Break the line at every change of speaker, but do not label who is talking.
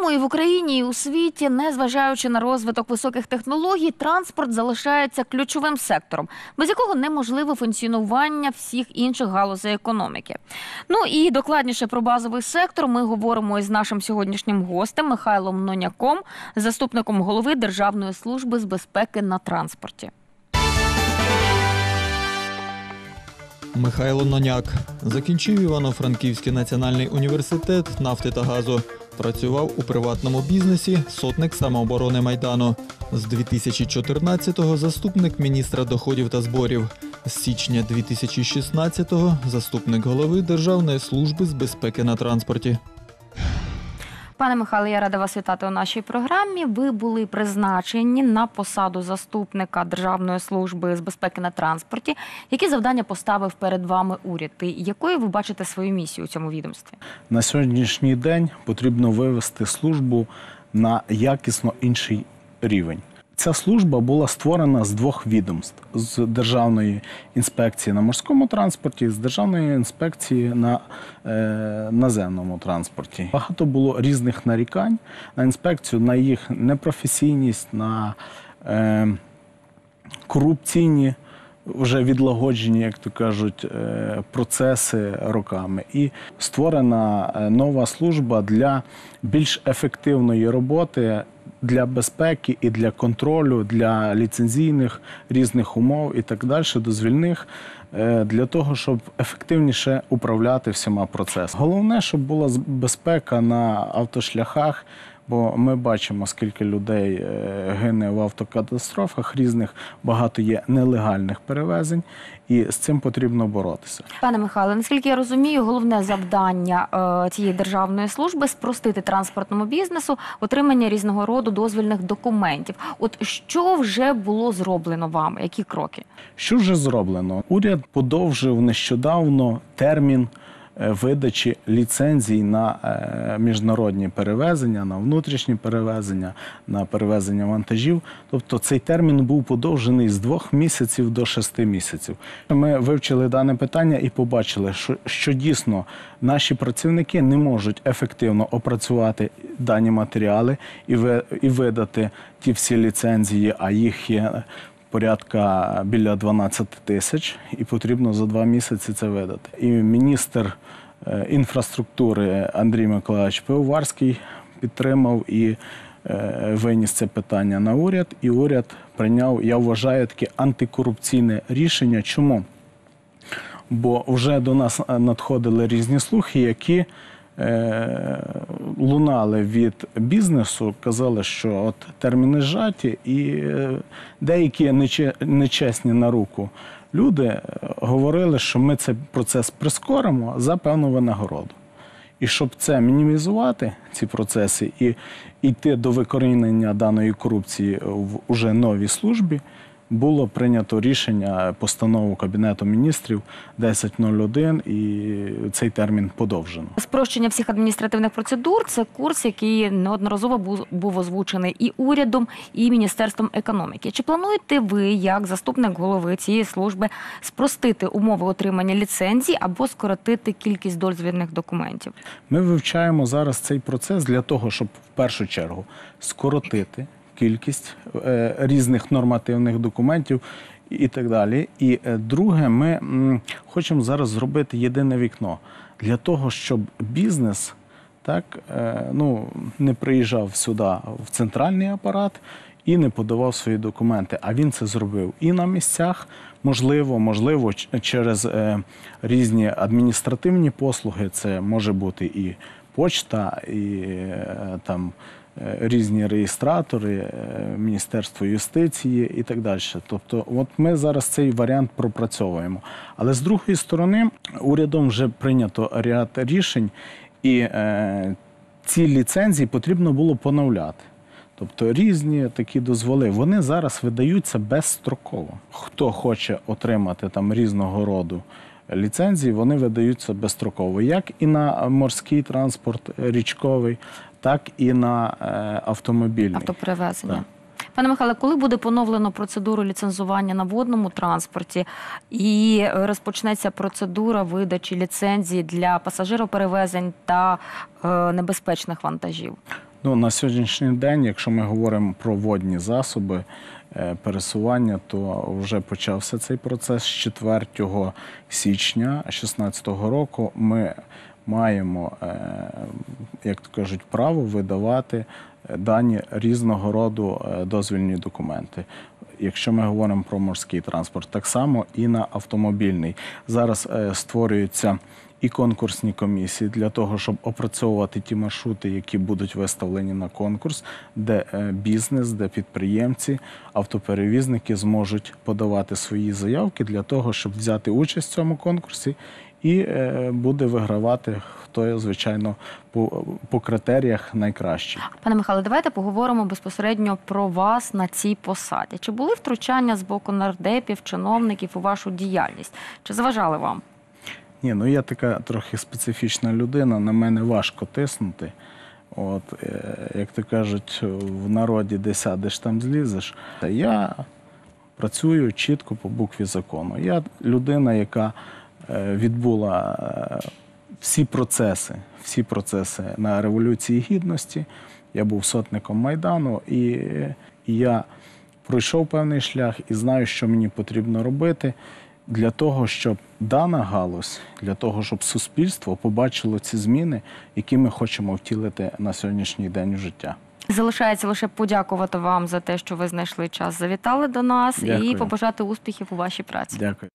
цілому і в Україні, і у світі, незважаючи на розвиток високих технологій, транспорт залишається ключовим сектором, без якого неможливе функціонування всіх інших галузей економіки. Ну і докладніше про базовий сектор ми говоримо із нашим сьогоднішнім гостем Михайлом Ноняком, заступником голови Державної служби з безпеки на транспорті.
Михайло Ноняк закінчив Івано-Франківський національний університет нафти та газу. Працював у приватному бізнесі, сотник самооборони Майдану. З 2014-го заступник міністра доходів та зборів. З січня 2016-го заступник голови Державної служби з безпеки на транспорті.
Пане Михайле, я рада вас вітати у нашій програмі. Ви були призначені на посаду заступника Державної служби з безпеки на транспорті. Які завдання поставив перед вами уряд? І якою ви бачите свою місію у цьому відомстві?
На сьогоднішній день потрібно вивести службу на якісно інший рівень. Ця служба була створена з двох відомств: з Державної інспекції на морському транспорті, з Державної інспекції на е, наземному транспорті. Багато було різних нарікань на інспекцію, на їх непрофесійність, на е, корупційні. Вже відлагоджені, як то кажуть, е, процеси роками, і створена е, нова служба для більш ефективної роботи для безпеки і для контролю, для ліцензійних різних умов і так далі, дозвільних, е, для того, щоб ефективніше управляти всіма процесами. Головне, щоб була безпека на автошляхах. Бо ми бачимо, скільки людей е, гине в автокатастрофах різних, багато є нелегальних перевезень, і з цим потрібно боротися.
Пане Михайло, наскільки я розумію, головне завдання е, цієї державної служби спростити транспортному бізнесу отримання різного роду дозвільних документів. От що вже було зроблено вами? Які кроки?
Що вже зроблено? Уряд подовжив нещодавно термін. Е, видачі ліцензій на е, міжнародні перевезення, на внутрішні перевезення, на перевезення вантажів. Тобто цей термін був подовжений з двох місяців до шести місяців. Ми вивчили дане питання і побачили, що, що дійсно наші працівники не можуть ефективно опрацювати дані матеріали і і видати ті всі ліцензії, а їх є. Порядка біля 12 тисяч, і потрібно за два місяці це видати. І міністр Е, інфраструктури Андрій Миколаївич Пивоварський підтримав і е, виніс це питання на уряд. І уряд прийняв, я вважаю, таке антикорупційне рішення. Чому? Бо вже до нас надходили різні слухи, які е, лунали від бізнесу, казали, що от терміни зжаті, і деякі нечесні на руку люди е, говорили, що ми цей процес прискоримо за певну винагороду. І щоб це мінімізувати, ці процеси, і йти до викорінення даної корупції в уже новій службі було прийнято рішення постанову Кабінету міністрів 10.01 і цей термін подовжено.
Спрощення всіх адміністративних процедур це курс, який неодноразово був, озвучений і урядом, і міністерством економіки. Чи плануєте ви, як заступник голови цієї служби, спростити умови отримання ліцензій або скоротити кількість дозвільних документів?
Ми вивчаємо зараз цей процес для того, щоб в першу чергу скоротити кількість е, різних нормативних документів і так далі. І е, друге, ми хочемо зараз зробити єдине вікно для того, щоб бізнес так е, ну не приїжджав сюди в центральний апарат. І не подавав свої документи, а він це зробив і на місцях, можливо, можливо, через різні адміністративні послуги. Це може бути і почта, і там різні реєстратори, е, Міністерство юстиції і так далі. Тобто, от ми зараз цей варіант пропрацьовуємо. Але з другої сторони, урядом вже прийнято ряд рішень, і е, ці ліцензії потрібно було поновляти. Тобто різні такі дозволи, вони зараз видаються безстроково. Хто хоче отримати там різного роду ліцензії, вони видаються безстроково, як і на морський транспорт річковий, так і на е, автомобільний.
Автоперевезення. Так. Пане Михайле, коли буде поновлено процедуру ліцензування на водному транспорті і розпочнеться процедура видачі ліцензії для пасажироперевезень та е, небезпечних вантажів?
Ну, на сьогоднішній день, якщо ми говоримо про водні засоби е, пересування, то вже почався цей процес з 4 січня 2016 року. Ми маємо, е, як то кажуть, право видавати е, дані різного роду е, дозвільні документи. Якщо ми говоримо про морський транспорт, так само і на автомобільний. Зараз створюється і конкурсні комісії для того, щоб опрацьовувати ті маршрути, які будуть виставлені на конкурс, де е, бізнес, де підприємці, автоперевізники зможуть подавати свої заявки для того, щоб взяти участь в цьому конкурсі, і е, буде вигравати хто, звичайно, по, по критеріях найкращий.
Пане Михайло, давайте поговоримо безпосередньо про вас на цій посаді. Чи були втручання з боку нардепів, чиновників у вашу діяльність? Чи заважали вам?
Ні, ну я така трохи специфічна людина, на мене важко тиснути. От, е, як то кажуть, в народі де сядеш, там злізеш. Я працюю чітко по букві закону. Я людина, яка е, відбула е, всі процеси, всі процеси на Революції Гідності. Я був сотником Майдану, і я пройшов певний шлях і знаю, що мені потрібно робити для того, щоб дана галузь, для того, щоб суспільство побачило ці зміни, які ми хочемо втілити на сьогоднішній день в життя.
Залишається лише подякувати вам за те, що ви знайшли час, завітали до нас, і побажати успіхів у вашій праці.
Дякую.